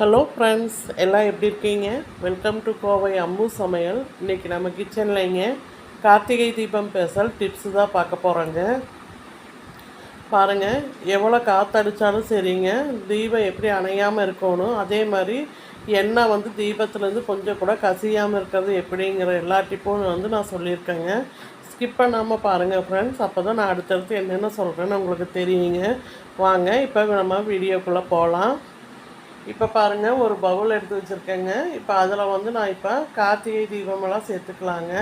Hello friends எல்லாம் எப்படி இருக்கீங்க? வெல்கம் டு கோவை அம்மு சமையல். இன்றைக்கி நம்ம கிச்சன்லைங்க கார்த்திகை தீபம் பேசல் டிப்ஸு தான் பார்க்க போகிறோங்க பாருங்கள் எவ்வளோ காற்றடிச்சாலும் சரிங்க. தீபம் எப்படி அணையாமல் இருக்கணும்? அதே மாதிரி எண்ணெய் வந்து தீபத்துலேருந்து கொஞ்சம் கூட கசியாமல் இருக்கிறது எப்படிங்கிற எல்லா டிப்பும் வந்து நான் சொல்லியிருக்கேங்க. ஸ்கிப் பண்ணாமல் பாருங்கள் ஃப்ரெண்ட்ஸ் அப்போ தான் நான் அடுத்தடுத்து என்னென்ன சொல்கிறேன்னு உங்களுக்கு தெரியுங்க. வாங்க இப்போ நம்ம வீடியோக்குள்ளே போகலாம் இப்போ பாருங்கள் ஒரு பவுல் எடுத்து வச்சுருக்கேங்க. இப்போ அதில் வந்து நான் இப்போ கார்த்திகை தீபமெல்லாம் சேர்த்துக்கலாங்க.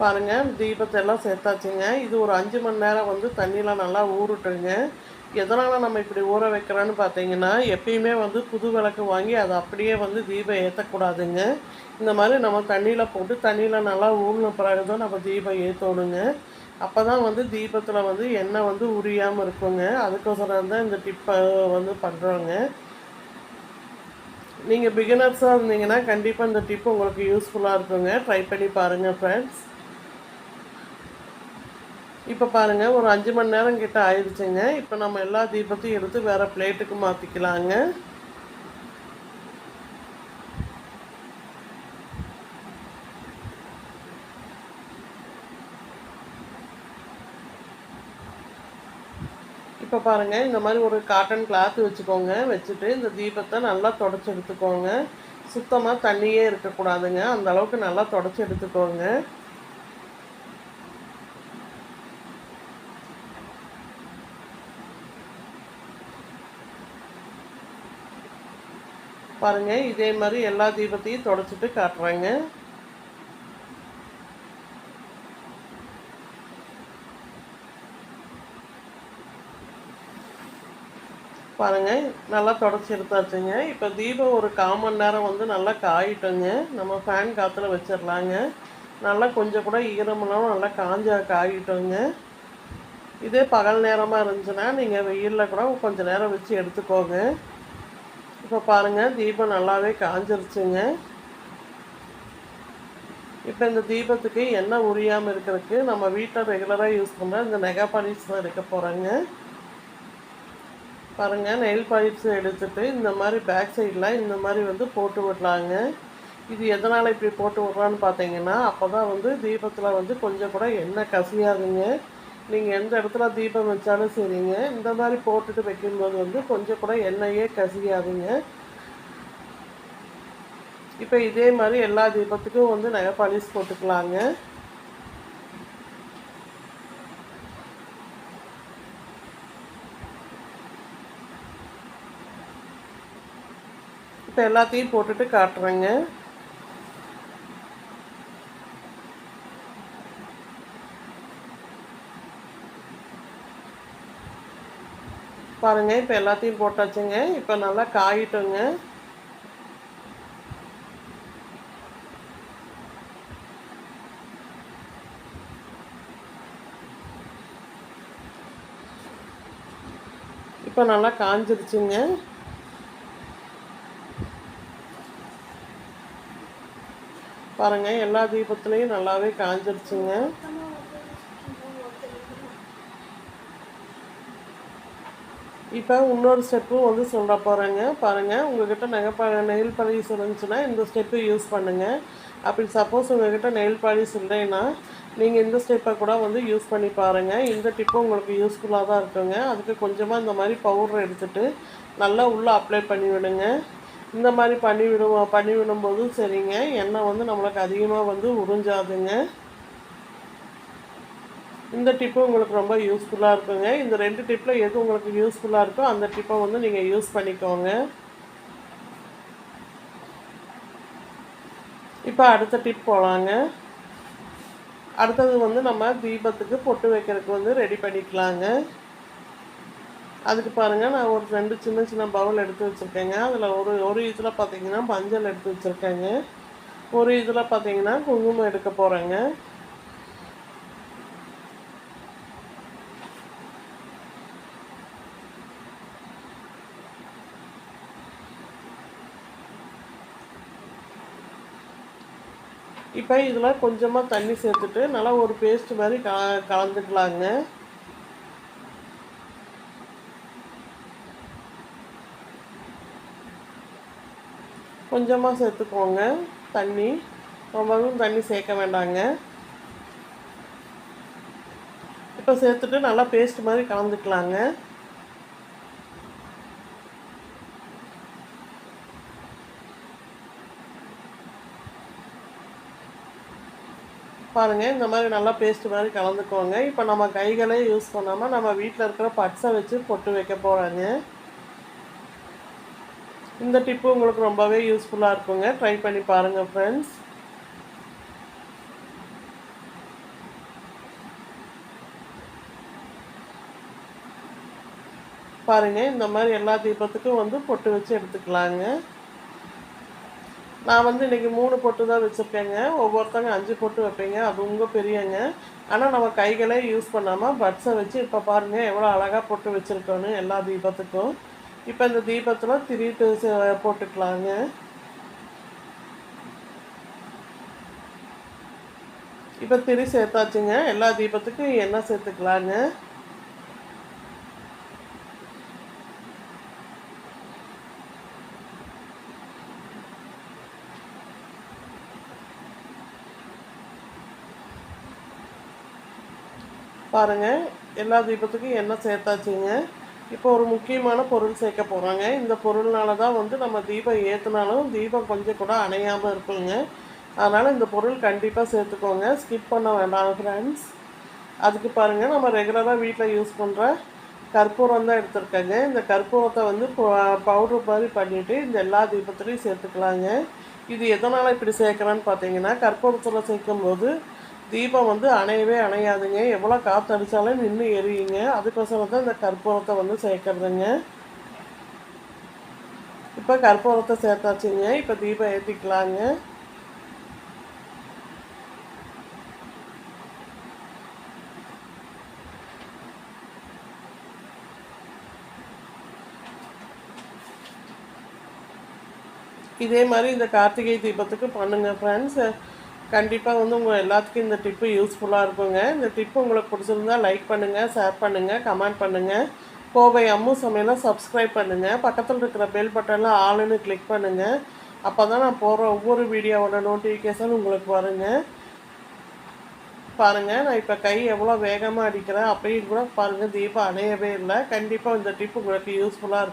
பாருங்கள் தீபத்தை எல்லாம் சேர்த்தாச்சுங்க. இது ஒரு அஞ்சு மணி நேரம் வந்து தண்ணியில் நல்லா ஊறட்டுங்க. எதனால் நம்ம இப்படி ஊற வைக்கிறோன்னு பார்த்தீங்கன்னா எப்பயுமே வந்து புது விளக்கு வாங்கி அதை அப்படியே வந்து தீபம் ஏற்றக்கூடாதுங்க இந்த மாதிரி நம்ம தண்ணியில் போட்டு தண்ணியில் நல்லா ஊறின பிறகு தான் நம்ம தீபம் ஏற்றணுங்க அப்போ தான் வந்து தீபத்தில் வந்து எண்ணெய் வந்து உரியாமல் இருக்குங்க. அதுக்கோசரம் தான் இந்த டிப்பை வந்து பண்ணுறோங்க நீங்கள் பிகினர்ஸாக இருந்தீங்கன்னா கண்டிப்பாக இந்த டிப் உங்களுக்கு யூஸ்ஃபுல்லாக இருக்குங்க. ட்ரை பண்ணி பாருங்கள் ஃப்ரெண்ட்ஸ் இப்போ பாருங்கள் ஒரு அஞ்சு மணி நேரம் கிட்ட ஆயிடுச்சுங்க. இப்போ நம்ம எல்லா தீபத்தையும் எடுத்து வேறு பிளேட்டுக்கு மாற்றிக்கலாங்க இப்போ பாருங்கள் இந்த மாதிரி ஒரு காட்டன் கிளாத் வச்சுக்கோங்க. வச்சுட்டு இந்த தீபத்தை நல்லா தொடச்சி எடுத்துக்கோங்க. சுத்தமாக தண்ணியே இருக்கக்கூடாதுங்க. அந்த அளவுக்கு நல்லா தொடச்சி எடுத்துக்கோங்க. பாருங்கள் இதே மாதிரி எல்லா தீபத்தையும் தொடச்சிட்டு காட்டுறேங்க. பாருங்கள் நல்லா தொடச்சி எடுத்தாச்சுங்க. இப்போ தீபம் ஒரு கால் மணி நேரம் வந்து நல்லா காயிட்டோங்க. நம்ம ஃபேன் காற்றுல வச்சிடலாங்க நல்லா கொஞ்சம் கூட ஈரமெல்லாம் நல்லா காஞ்ச காயிட்டோங்க. இதே பகல் நேரமாக இருந்துச்சுன்னா நீங்கள் வெயிலில் கூட கொஞ்சம் நேரம் வச்சு எடுத்துக்கோங்க. இப்போ பாருங்கள் தீபம் நல்லாவே காஞ்சிருச்சுங்க. இப்போ இந்த தீபத்துக்கு எண்ணெய் உரியாமல் இருக்கிறதுக்கு நம்ம வீட்டில் ரெகுலராக யூஸ் பண்ணுற இந்த நெகா தான் எடுக்க போகிறேங்க பாருங்கள் நெயில் பாலிப்ஸ் எடுத்துகிட்டு இந்த மாதிரி பேக் சைடில் இந்த மாதிரி வந்து போட்டு விடலாங்க. இது எதனால் இப்படி போட்டு விட்றான்னு பார்த்தீங்கன்னா அப்போ தான் வந்து தீபத்தில் வந்து கொஞ்சம் கூட எண்ணெய் கசியாதுங்க. நீங்கள் எந்த இடத்துல தீபம் வச்சாலும் சரிங்க. இந்த மாதிரி போட்டுட்டு வைக்கும்போது வந்து கொஞ்சம் கூட எண்ணெயே கசியாதுங்க. இப்போ இதே மாதிரி எல்லா தீபத்துக்கும் வந்து நகை பாலிஷ் போட்டுக்கலாங்க. இப்போ எல்லாத்தையும் போட்டுட்டு காட்டுறேங்க. பாருங்கள் இப்போ எல்லாத்தையும் போட்டாச்சுங்க. இப்போ நல்லா காயிட்டோங்க. இப்போ நல்லா காஞ்சிருச்சுங்க. பாருங்கள் எல்லா தீபத்துலேயும் நல்லாவே காஞ்சிருச்சுங்க. இப்போ இன்னொரு ஸ்டெப்பும் வந்து சொல்ல போகிறேங்க பாருங்கள் உங்கள்கிட்ட நகை ப நெயில் பாலிஷ் இருந்துச்சுன்னா இந்த ஸ்டெப்பு யூஸ் பண்ணுங்கள் அப்படி சப்போஸ் உங்கள்கிட்ட நெயில் பாலிஷ் இல்லைன்னா நீங்கள் இந்த ஸ்டெப்பை கூட வந்து யூஸ் பண்ணி பாருங்கள் இந்த டிப்பும் உங்களுக்கு யூஸ்ஃபுல்லாக தான் இருக்குங்க. அதுக்கு கொஞ்சமாக இந்த மாதிரி பவுடர் எடுத்துகிட்டு நல்லா உள்ளே அப்ளை பண்ணி விடுங்க இந்த மாதிரி பண்ணி விடுவோம் பண்ணி விடும்போதும் சரிங்க. எண்ணெய் வந்து நம்மளுக்கு அதிகமாக வந்து உறிஞ்சாதுங்க. இந்த டிப்பு உங்களுக்கு ரொம்ப யூஸ்ஃபுல்லாக இருக்குங்க. இந்த ரெண்டு டிப்பில் எது உங்களுக்கு யூஸ்ஃபுல்லாக இருக்கோ அந்த டிப்பை வந்து நீங்கள் யூஸ் பண்ணிக்கோங்க. இப்போ அடுத்த டிப் போகலாங்க அடுத்தது வந்து நம்ம தீபத்துக்கு பொட்டு வைக்கிறதுக்கு வந்து ரெடி பண்ணிக்கலாங்க. அதுக்கு பாருங்கள் நான் ஒரு ரெண்டு சின்ன சின்ன பவுல் எடுத்து வச்சுருக்கேங்க. அதில் ஒரு ஒரு இதில் பார்த்தீங்கன்னா மஞ்சள் எடுத்து வச்சுருக்கேங்க. ஒரு இதில் பார்த்தீங்கன்னா குங்குமம் எடுக்க போகிறேங்க இப்போ இதில் கொஞ்சமாக தண்ணி சேர்த்துட்டு நல்லா ஒரு பேஸ்ட் மாதிரி க கலந்துக்கலாங்க. கொஞ்சமாக சேர்த்துக்கோங்க. தண்ணி. ரொம்பவும் தண்ணி சேர்க்க வேண்டாங்க. இப்போ சேர்த்துட்டு நல்லா பேஸ்ட் மாதிரி கலந்துக்கலாங்க. பாருங்கள் இந்த மாதிரி நல்லா பேஸ்ட் மாதிரி கலந்துக்கோங்க. இப்போ நம்ம கைகளே யூஸ் பண்ணாமல் நம்ம வீட்டில் இருக்கிற பட்ஸை வச்சு பொட்டு வைக்க போகிறாங்க இந்த டிப்பு உங்களுக்கு ரொம்பவே யூஸ்ஃபுல்லாக இருக்குங்க. ட்ரை பண்ணி பாருங்கள் ஃப்ரெண்ட்ஸ் பாருங்கள் இந்த மாதிரி எல்லா தீபத்துக்கும் வந்து பொட்டு வச்சு எடுத்துக்கலாங்க. நான் வந்து இன்றைக்கி மூணு பொட்டு தான் வச்சுருக்கேங்க. ஒவ்வொருத்தங்க அஞ்சு பொட்டு வைப்பீங்க. அது உங்கள் பெரியங்க. ஆனால் நம்ம கைகளே யூஸ் பண்ணாமல் பட்ஸை வச்சு இப்போ பாருங்கள் எவ்வளோ அழகாக பொட்டு வச்சுருக்கோன்னு எல்லா தீபத்துக்கும். இப்போ இந்த தீபத்தில் திரிட்டு போட்டுக்கலாங்க. இப்போ திரி சேர்த்தாச்சுங்க. எல்லா தீபத்துக்கும் எண்ணெய் சேர்த்துக்கலாங்க. பாருங்கள் எல்லா தீபத்துக்கும் எண்ணெய் சேர்த்தாச்சுங்க. இப்போ ஒரு முக்கியமான பொருள் சேர்க்க போகிறாங்க இந்த பொருள்னால தான் வந்து நம்ம தீபம் ஏற்றுனாலும் தீபம் கொஞ்சம் கூட அணையாமல் இருக்குங்க. அதனால் இந்த பொருள் கண்டிப்பாக சேர்த்துக்கோங்க. ஸ்கிப் பண்ண வேண்டாம் ஃப்ரெண்ட்ஸ் அதுக்கு பாருங்கள் நம்ம ரெகுலராக வீட்டில் யூஸ் பண்ணுற கற்பூரம் தான் எடுத்துருக்கேங்க. இந்த கற்பூரத்தை வந்து பவுட்ரு மாதிரி பண்ணிவிட்டு இந்த எல்லா தீபத்துலேயும் சேர்த்துக்கலாங்க. இது எதனால் இப்படி சேர்க்குறேன்னு பார்த்தீங்கன்னா கற்பூரத்தில் சேர்க்கும்போது தீபம் வந்து அணையவே அணையாதுங்க. எவ்வளோ காற்று அடித்தாலும் நின்று எரியுங்க. அதுக்கோசரம் தான் இந்த கற்பூரத்தை வந்து சேர்க்குறதுங்க. இப்போ கற்பூரத்தை சேர்த்தாச்சுங்க. இப்போ தீபம் ஏற்றிக்கலாங்க இதே மாதிரி இந்த கார்த்திகை தீபத்துக்கு பண்ணுங்கள் ஃப்ரெண்ட்ஸ் கண்டிப்பாக வந்து உங்கள் எல்லாத்துக்கும் இந்த டிப்பு யூஸ்ஃபுல்லாக இருக்குங்க. இந்த டிப்பு உங்களுக்கு பிடிச்சிருந்தா லைக் பண்ணுங்கள் ஷேர் பண்ணுங்கள் கமெண்ட் பண்ணுங்கள் கோவை அம்மு சமையலை சப்ஸ்கிரைப் பண்ணுங்கள் பக்கத்தில் இருக்கிற பெல் பட்டனில் ஆளுன்னு கிளிக் பண்ணுங்கள் அப்போ தான் நான் போகிற ஒவ்வொரு வீடியோவோட நோட்டிஃபிகேஷன் உங்களுக்கு வருங்க. பாருங்கள் நான் இப்போ கை எவ்வளோ வேகமாக அடிக்கிறேன் அப்படியும் கூட பாருங்கள் தீபம் அணையவே இல்லை. கண்டிப்பாக இந்த டிப் உங்களுக்கு யூஸ்ஃபுல்லாக இருக்கும்